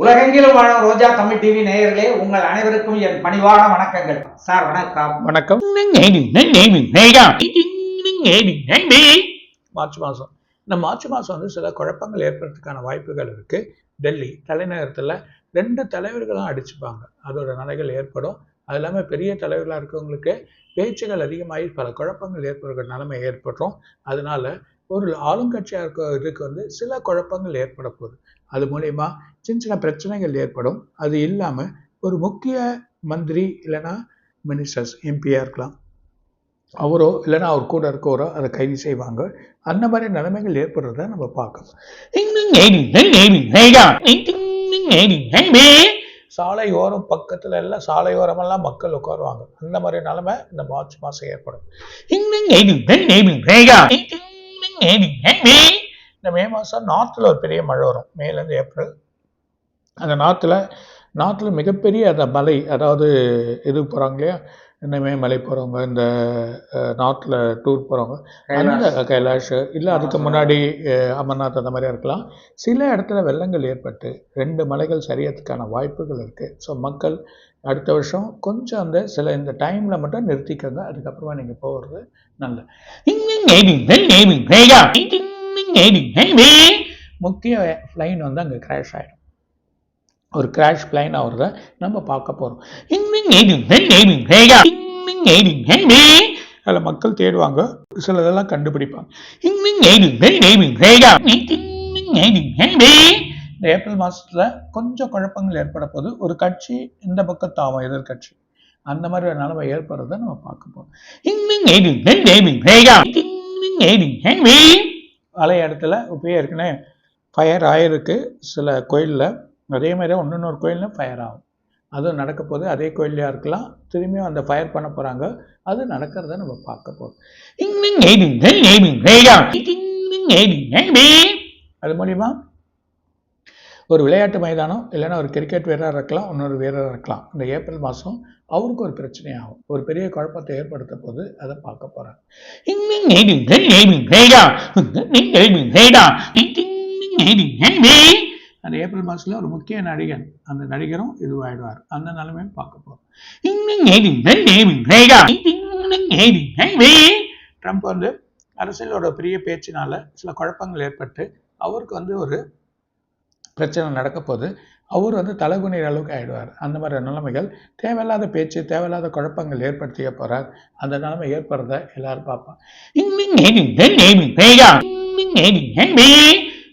உலகெங்கிலும் வாழும் ரோஜா தமிழ் டிவி நேயர்களே உங்கள் அனைவருக்கும் என் பணிவான வணக்கங்கள். சார் வணக்கம். வணக்கம். மார்ச் மாதம் இந்த மார்ச் மாதம் வந்து சில குழப்பங்கள் ஏற்படுறதுக்கான வாய்ப்புகள் இருக்குது டெல்லி தலைநகரத்தில் ரெண்டு தலைவர்களும் அடிச்சுப்பாங்க. அதோட நிலைகள் ஏற்படும். அது இல்லாமல் பெரிய தலைவர்களாக இருக்கவங்களுக்கு பேச்சுகள் அதிகமாகி பல குழப்பங்கள் ஏற்படுற நிலைமை ஏற்படும் அதனால ஒரு ஆளுங்கட்சியாக இருக்க வந்து சில குழப்பங்கள் ஏற்பட போகுது. அது மூலயமா சின்ன சின்ன பிரச்சனைகள் ஏற்படும். அது இல்லாமல் ஒரு முக்கிய மந்திரி இல்லைன்னா மினிஸ்டர்ஸ் எம்பியாக இருக்கலாம். அவரோ இல்லைன்னா அவர் கூட இருக்கவரோ அதை கைது செய்வாங்க. அந்த மாதிரி நிலைமைகள் ஏற்படுறத நம்ம பார்க்கணும். சாலையோரம் பக்கத்துல எல்லாம் சாலையோரமெல்லாம் மக்கள் உட்காருவாங்க. அந்த மாதிரி நிலைமை இந்த மார்ச் மாதம் ஏற்படும். இந்த மே மாதம் நார்த்தில் ஒரு பெரிய மழை வரும். மேலேருந்து ஏப்ரல். அந்த நார்த்தில் நார்த்தில் மிகப்பெரிய அந்த மலை அதாவது இது போகிறாங்க இல்லையா? இந்த மேமலை போகிறவங்க இந்த நார்த்தில் டூர் போகிறவங்க அந்த கைலாஷ். இல்லை அதுக்கு முன்னாடி அமர்நாத் அந்த மாதிரி இருக்கலாம். சில இடத்துல வெள்ளங்கள் ஏற்பட்டு ரெண்டு மலைகள் சரியறதுக்கான வாய்ப்புகள் இருக்குது ஸோ மக்கள் அடுத்த வருஷம் கொஞ்சம் அந்த சில இந்த டைமில் மட்டும் நிறுத்திக்கங்க அதுக்கப்புறமா நீங்கள் போகிறது நல்லது முக்கிய ஃப்ளைன் வந்து அங்கே கிராஷ் ஆகிடும் ஒரு கிராஷ் பிளைன் ஆகிறத நம்ம பார்க்க போகிறோம் அதில் மக்கள் தேடுவாங்க சில இதெல்லாம் கண்டுபிடிப்பாங்க இந்த ஏப்ரல் மாதத்தில் கொஞ்சம் குழப்பங்கள் ஏற்பட போது ஒரு கட்சி இந்த பக்கம் தாவும் எதிர்கட்சி அந்த மாதிரி ஒரு நிலைமை ஏற்படுறத நம்ம பார்க்க போகிறோம் பழைய இடத்துல இப்போ ஏற்கனவே ஃபயர் ஆயிருக்கு சில கோயிலில் அதே மாதிரி ஒன்று கோயிலில் ஃபயர் ஆகும் அதுவும் நடக்க போது அதே கோயிலையாக இருக்கலாம் திரும்பியும் அந்த ஃபயர் பண்ண போகிறாங்க அது நடக்கிறத நம்ம பார்க்க போகிறோம் அது மூலியமாக ஒரு விளையாட்டு மைதானம் இல்லைன்னா ஒரு கிரிக்கெட் வீரராக இருக்கலாம் இன்னொரு வீரராக இருக்கலாம் இந்த ஏப்ரல் மாதம் அவருக்கு ஒரு பிரச்சனையாகும் ஒரு பெரிய குழப்பத்தை ஏற்படுத்த போது அதை பார்க்க போகிறாங்க அந்த ஏப்ரல் மாதத்தில் ஒரு முக்கிய நடிகன் அந்த நடிகரும் இதுவாயிடுவார் அந்த நிலைமையும் பார்க்க போகிறோம் ட்ரம்ப் வந்து அரசியலோட பெரிய பேச்சினால சில குழப்பங்கள் ஏற்பட்டு அவருக்கு வந்து ஒரு பிரச்சனை நடக்க போது அவர் வந்து தலைகுனிற அளவுக்கு ஆகிடுவார் அந்த மாதிரி நிலைமைகள் தேவையில்லாத பேச்சு தேவையில்லாத குழப்பங்கள் ஏற்படுத்திய போகிறார் அந்த நிலைமை ஏற்படுறத எல்லாரும் பார்ப்பாங்க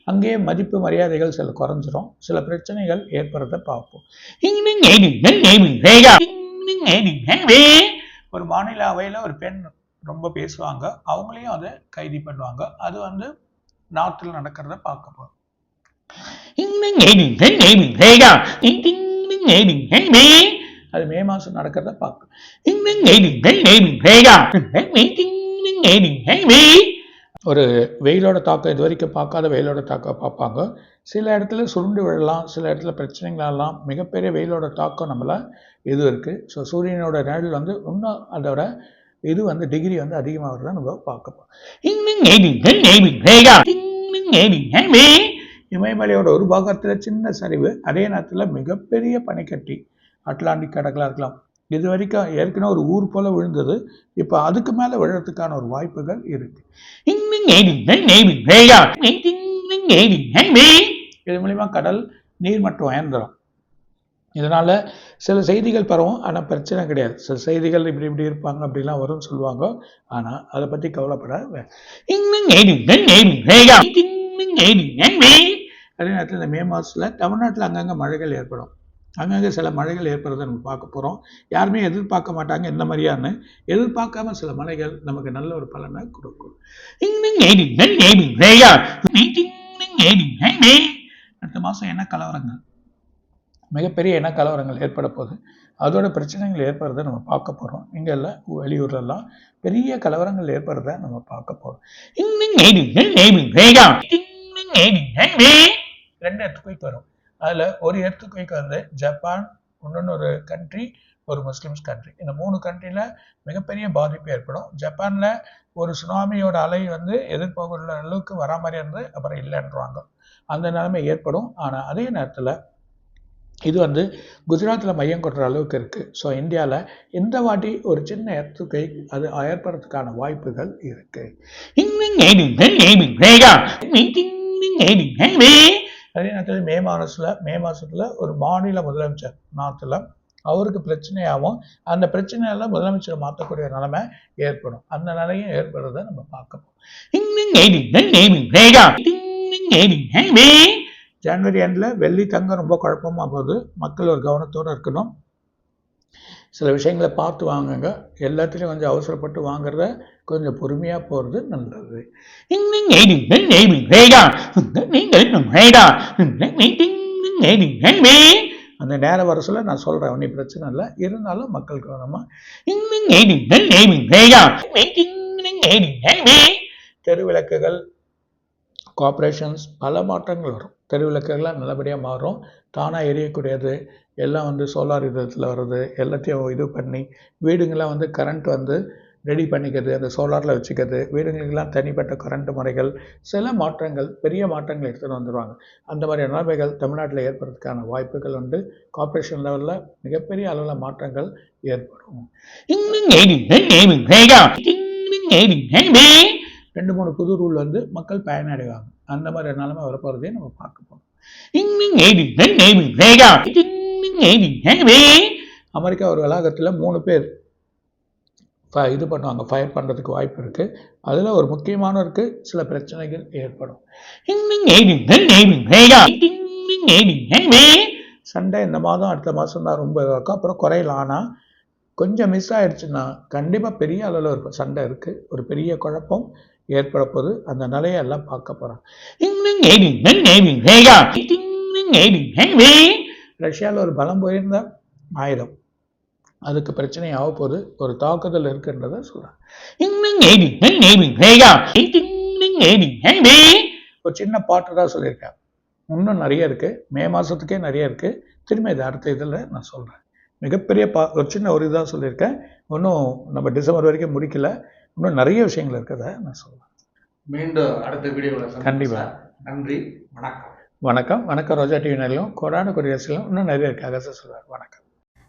அங்கேயே மதிப்பு மரியாதைகள் சில குறைஞ்சிரும். சில பிரச்சனைகள் ஏற்படுறத பார்ப்போம். ஒரு மாநில அவையில் ஒரு பெண் ரொம்ப பேசுவாங்க. அவங்களையும் அதை கைது பண்ணுவாங்க. அது வந்து நார்த்தில் நடக்கிறத பார்க்க போகிறோம் அது மே மாசம் நடக்கிறத பார்க்கும் ஒரு வெயிலோட தாக்கம் இது வரைக்கும் பார்க்காத வெயிலோட தாக்கம் பார்ப்பாங்க. சில இடத்துல சுருண்டு விழலாம் சில இடத்துல பிரச்சனைகளெல்லாம் மிகப்பெரிய வெயிலோட தாக்கம் நம்மள இது இருக்குது ஸோ சூரியனோட நிழல் வந்து இன்னும் அதோட இது வந்து டிகிரி வந்து அதிகமாகிறத நம்ம பார்க்க போறோம். இமயமலையோட ஒரு பாகத்தில் சின்ன சரிவு அதே நேரத்தில் மிகப்பெரிய பனிக்கட்டி அட்லாண்டிக் கடலாக இருக்கலாம் இது வரைக்கும் ஏற்கனவே ஒரு ஊர் போல விழுந்தது இப்போ அதுக்கு மேலே விழுறதுக்கான ஒரு வாய்ப்புகள் இருக்கு இது மூலிமா கடல் நீர்மட்டம் உயர்ந்துடும் இதனால் சில செய்திகள் பரவும் ஆனால் பிரச்சனை கிடையாது சில செய்திகள் இப்படி இப்படி இருப்பாங்க அப்படிலாம் வரும்னு சொல்லுவாங்க ஆனால் அதை பற்றி கவலைப்பட வே- அதே நேரத்தில் இந்த மே மாதத்தில் தமிழ்நாட்டில் அங்கங்கே மழைகள் ஏற்படும் அங்கங்கே சில மழைகள் ஏற்படுறதை நம்ம பார்க்க போகிறோம் யாருமே எதிர்பார்க்க மாட்டாங்க இந்த மாதிரியான்னு எதிர்பார்க்காம சில மழைகள் நமக்கு நல்ல ஒரு பலனை கொடுக்கும் அடுத்த மாதம் என்ன கலவரங்கள் மிகப்பெரிய இன கலவரங்கள் ஏற்பட போகுது அதோட பிரச்சனைகள் ஏற்படுறத நம்ம பார்க்க போகிறோம் இங்கே இல்லை வெளியூர்லலாம் பெரிய கலவரங்கள் ஏற்படுறத நம்ம பார்க்க போகிறோம் ரெண்டு எர்த்குயிக் வரும். அதில் ஒரு எர்த்குயிக் வந்து ஜப்பான் இன்னொன்று ஒரு கண்ட்ரி ஒரு முஸ்லிம்ஸ் கண்ட்ரி இந்த மூணு கண்ட்ரியில் மிகப்பெரிய பாதிப்பு ஏற்படும். ஜப்பானில் ஒரு சுனாமியோட அலை வந்து எதிர்போகிற அளவுக்கு வரா மாதிரி இருந்து அப்புறம் இல்லைன்றாங்க அந்த நிலைமை ஏற்படும். ஆனால் அதே நேரத்தில் இது வந்து குஜராத்தில் மையம் கொட்டுற அளவுக்கு இருக்குது ஸோ இந்தியாவில் இந்த வாட்டி ஒரு சின்ன எத்துக்கை அது ஏற்படுறதுக்கான வாய்ப்புகள் இருக்குது அதே நேரத்தில் மே மாதத்தில் மே மாதத்தில் ஒரு மாநில முதலமைச்சர் நாத்தில் அவருக்கு பிரச்சனையாகவும் அந்த பிரச்சனையெல்லாம் முதலமைச்சரை மாற்றக்கூடிய நிலைமை ஏற்படும் அந்த நிலையும் ஏற்படுறதை நம்ம பார்க்கணும் ஜனவரி எண்டில் வெள்ளி தங்கம் ரொம்ப குழப்பமாக போகுது மக்கள் ஒரு கவனத்தோடு இருக்கணும் சில விஷயங்களை பார்த்து வாங்குங்க எல்லாத்துலேயும் கொஞ்சம் அவசரப்பட்டு வாங்குறத கொஞ்சம் பொறுமையாக போகிறது நல்லது அந்த நேர வரசில் நான் சொல்கிறேன் ஒன்றும் பிரச்சனை இல்லை இருந்தாலும் மக்கள் கவனமாக தெருவிளக்குகள் கார்ப்பரேஷன்ஸ் பல மாற்றங்கள் வரும் தெருவிளக்குகள்லாம் நல்லபடியாக மாறும் தானாக எரியக்கூடியது எல்லாம் வந்து சோலார் விதத்தில் வர்றது எல்லாத்தையும் இது பண்ணி வீடுங்கள்லாம் வந்து கரண்ட் வந்து ரெடி பண்ணிக்கிறது அந்த சோலாரில் வச்சுக்கிறது வீடுங்களுக்கெல்லாம் தனிப்பட்ட கரண்ட் முறைகள் சில மாற்றங்கள் பெரிய மாற்றங்கள் எடுத்துகிட்டு வந்துடுவாங்க அந்த மாதிரி நிலைமைகள் தமிழ்நாட்டில் ஏற்படுறதுக்கான வாய்ப்புகள் உண்டு கார்ப்பரேஷன் லெவலில் மிகப்பெரிய அளவில் மாற்றங்கள் ஏற்படும் ரெண்டு மூணு புது ரூல் வந்து மக்கள் பயனடைவாங்க அந்த மாதிரி நிலைமை வரப்போகிறதே நம்ம பார்க்க போகிறோம் அமெரிக்கா ஒரு வளாகத்தில் மூணு பேர் ஃப இது பண்ணுவாங்க ஃபயர் பண்ணுறதுக்கு வாய்ப்பு இருக்குது அதில் ஒரு முக்கியமானவருக்கு சில பிரச்சனைகள் ஏற்படும் சண்டை இந்த மாதம் அடுத்த மாதம் தான் ரொம்ப இருக்கும் அப்புறம் குறையல ஆனால் கொஞ்சம் மிஸ் ஆகிடுச்சுன்னா கண்டிப்பாக பெரிய அளவில் இருக்கும் சண்டை இருக்குது ஒரு பெரிய குழப்பம் ஏற்பட போது அந்த நிலையெல்லாம் பார்க்க போகிறோம் ரஷ்யாவில் ஒரு பலம் போயிருந்தா ஆயுதம் அதுக்கு பிரச்சனை ஆக போது ஒரு தாக்குதல் இருக்குன்றத சொல்கிறேன் ஒரு சின்ன பாட்டு தான் சொல்லியிருக்கேன் இன்னும் நிறைய இருக்குது மே மாதத்துக்கே நிறைய இருக்குது திரும்ப இது அடுத்த இதில் நான் சொல்கிறேன் மிகப்பெரிய பா ஒரு சின்ன ஒரு இதாக சொல்லியிருக்கேன் இன்னும் நம்ம டிசம்பர் வரைக்கும் முடிக்கல இன்னும் நிறைய விஷயங்கள் இருக்கிறத நான் சொல்கிறேன் மீண்டும் அடுத்த வீடியோவில் கண்டிப்பா. நன்றி வணக்கம் வணக்கம் வணக்கம் ரோஜா டிவி நிலையம் கொடான கொரியர்ஸ்லையும் இன்னும் நிறைய இருக்காக சொல்லுவார் வணக்கம்